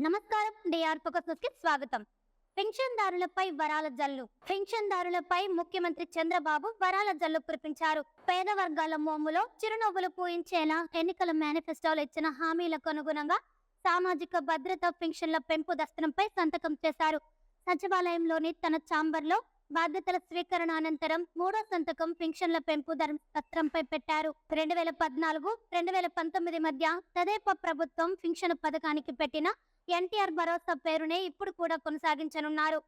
నమస్కారం. డిఆర్ ఫోకస్కి స్వాగతం. పెన్షన్దారులపై వరాల జల్లు. పెన్షన్దారులపై ముఖ్యమంత్రి చంద్రబాబు వరాల జల్లు కురిపించారు. పేద వర్గాల మోములో చిరునవ్వులు పూయించేలా ఎన్నికల మేనిఫెస్టోలో ఇచ్చిన హామీలకు అనుగుణంగా సామాజిక భద్రత పెన్షన్ల పెంపు దస్తనంపై సంతకం చేశారు. సచివాలయంలోని తన ఛాంబర్లో బాధ్యతల స్వీకరణ అనంతరం మూడో సంతకం పెన్షన్ల పెంపు పత్రంపై పెట్టారు. రెండు వేల పద్నాలుగు రెండు వేల పంతొమ్మిది మధ్య తదేప ప్రభుత్వం పెన్షన్ పథకానికి పెట్టిన ఎన్టీఆర్ భరోసా పేరునే ఇప్పుడు కూడా కొనసాగించనున్నారు.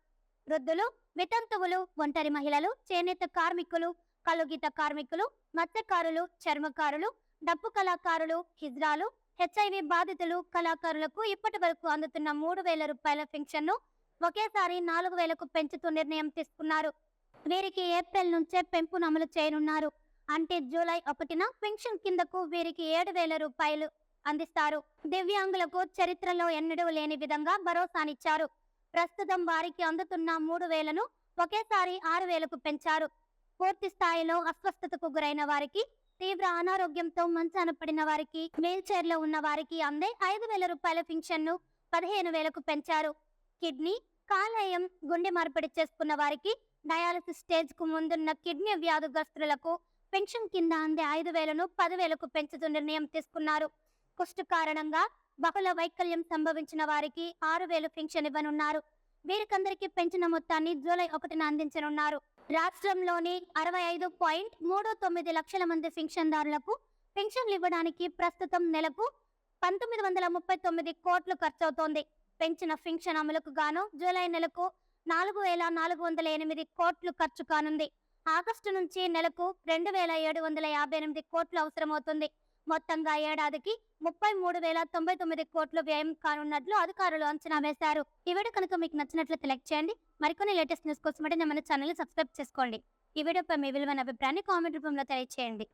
వృద్ధులు వితంతువులు ఒంటరి మహిళలు చేనేత కార్మికులు కలుగీత కార్మికులు మత్స్యకారులు చర్మకారులు డప్పు కళాకారులు హిజ్రాలు హెచ్ఐవి బాధితులు కళాకారులకు ఇప్పటి వరకు అందుతున్న మూడు వేల రూపాయల పెన్షన్ను ఒకేసారి నాలుగు వేలకు పెంచుతూ నిర్ణయం తీసుకున్నారు. వీరికి ఏప్రిల్ నుంచే పెంపును అమలు చేయనున్నారు. అంటే జూలై ఒకటిన పెన్షన్ కిందకు వీరికి ఏడు వేల రూపాయలు అందిస్తారు. దివ్యాంగులకు చరిత్రలో ఎన్నడూ లేని విధంగా భరోసానిచ్చారు. ప్రస్తుతం వారికి అందుతున్న మూడు వేలను ఒకేసారి ఆరు వేలకు పెంచారు. పూర్తి స్థాయిలో అస్వస్థతకు గురైన వారికి తీవ్ర అనారోగ్యంతో మంచాన పడిన వారికి వీల్ చైర్లో ఉన్న వారికి అందే ఐదు వేల రూపాయల పెన్షన్ను పదిహేను వేలకు పెంచారు. కిడ్నీ కాలేయం గుండె మార్పిడి చేసుకున్న వారికి డయాలసిస్ స్టేజ్కు ముందున్న కిడ్నీ వ్యాధిగ్రస్తులకు పెన్షన్ కింద అందే ఐదు వేలను పదివేలకు పెంచుతూ నిర్ణయం తీసుకున్నారు. కుష్టు కారణంగా బహుళ వైకల్యం సంభవించిన వారికి ఆరు వేలు పెన్షన్ ఇవ్వనున్నారు. వీరికందరికీ పెంచిన మొత్తాన్ని జూలై ఒకటిన అందించనున్నారు. రాష్ట్రంలోని అరవై ఐదు పాయింట్ మూడు తొమ్మిది లక్షల మంది పెన్షన్దారులకు పెన్షన్లు ఇవ్వడానికి ప్రస్తుతం నెలకు పంతొమ్మిది వందల ముప్పై తొమ్మిది కోట్లు ఖర్చవుతోంది. పెంచిన పెన్షన్ అమలుకు గాను జూలై నెలకు నాలుగు వేల నాలుగు వందల ఎనిమిది కోట్లు ఖర్చు కానుంది. ఆగస్టు నుంచి నెలకు రెండు వేల ఏడు వందల యాభై ఎనిమిది కోట్లు అవసరమవుతుంది. మొత్తంగా ఏడాదికి ముప్పై మూడు వేల తొంభై తొమ్మిది కోట్లు వ్యయం కానున్నట్లు అధికారులు అంచనా వేశారు. ఈ వీడియో కనుక మీకు నచ్చినట్లయితే లైక్ చేయండి. మరికొన్ని లేటెస్ట్ న్యూస్ కోసం మన ఛానల్ సబ్స్క్రైబ్ చేసుకోండి. ఈ వీడియోపై మీ విలువైన అభిప్రాయాన్ని కామెంట్ రూపంలో తెలియజేయండి